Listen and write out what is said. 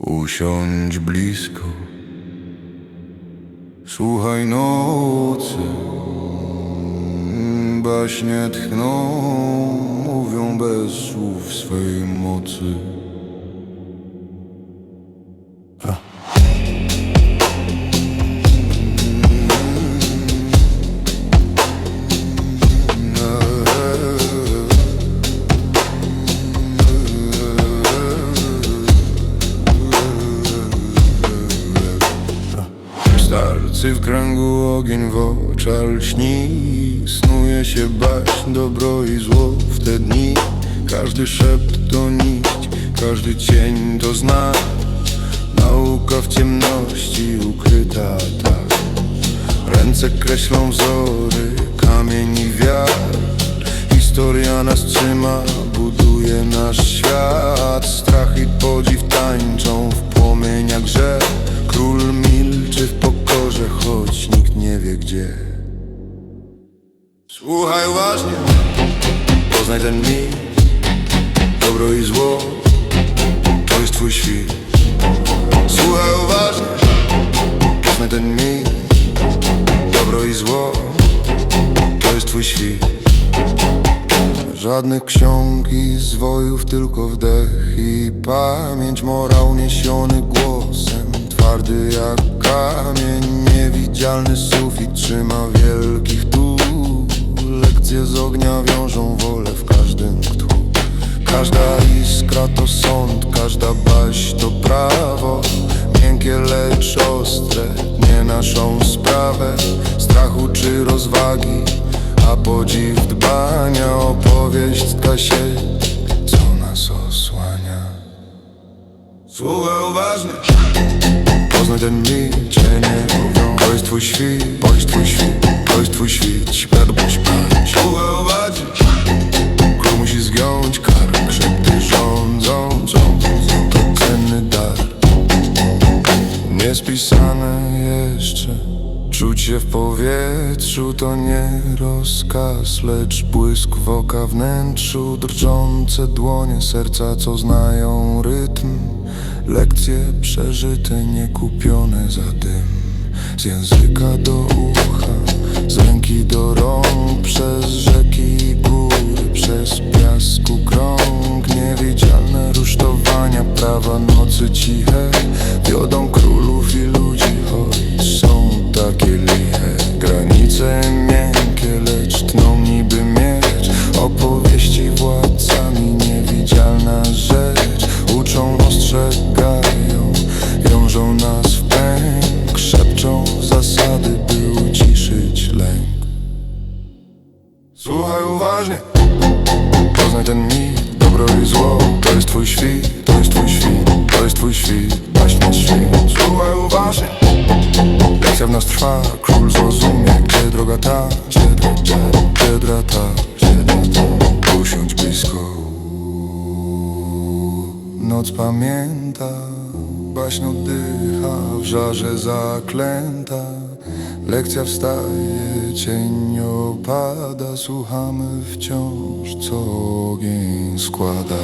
Usiądź blisko, słuchaj nocy, baśnie tchną, mówią bez słów swej mocy. W kręgu ogień w oczach lśni Snuje się baśń, dobro i zło w te dni. Każdy szept to nić, każdy cień to znak. Nauka w ciemności ukryta tak. Ręce kreślą wzory, kamień i wiatr. Historia nas trzyma, buduje nasz świat. Strach i podziw tańczą w płomieniach rzek ten mit Dobro i zło, to jest twój świt. Słuchaj uważnie, poznaj ten mit Dobro i zło, to jest twój świt. Żadnych ksiąg i zwojów, tylko wdech i pamięć. Morał niesiony głosem, twardy jak kamień. Niewidzialny sufit trzyma wielkich tu Lekcje z ognia wiążą wolę w każdym ktu Każda iskra to sąd, każda baś to prawo. Miękkie lecz ostre, nie naszą sprawę. Strachu czy rozwagi, a podziw dbania Opowieść tka się, co nas osłania. Słuchaj uważnie. Poznaj ten milczenie mówią Jest twój świt, jest twój świt jest twój świt, śpiad bądź Słuchaj uważnie Król musi zgiąć kark Szepty rządzą, to cenny dar. Niespisane jeszcze Czucie w powietrzu to nie rozkaz Lecz błysk w oka wnętrzu Drżące dłonie serca, co znają rytm. Lekcje przeżyte, niekupione za dym Z języka do ucha, z ręki do rąk Przez rzeki i góry, przez piasku krąg. Niewidzialne rusztowania prawa nocy ciche. Wiodą królów i ludzi, choć są takie liche. Granice miękkie, lecz tną ten mit, dobro i zło. To jest twój świt, to jest twój świt To jest twój świt, baśnia świt. Słuchaj uważnie. Lekcja w nas trwa, król zrozumie Gdzie droga ta, gdzie, dra ta Usiądź blisko. Noc pamięta Baśń oddycha w żarze zaklęta Lekcja wstaje, cień opada Słuchamy wciąż, co ogień składa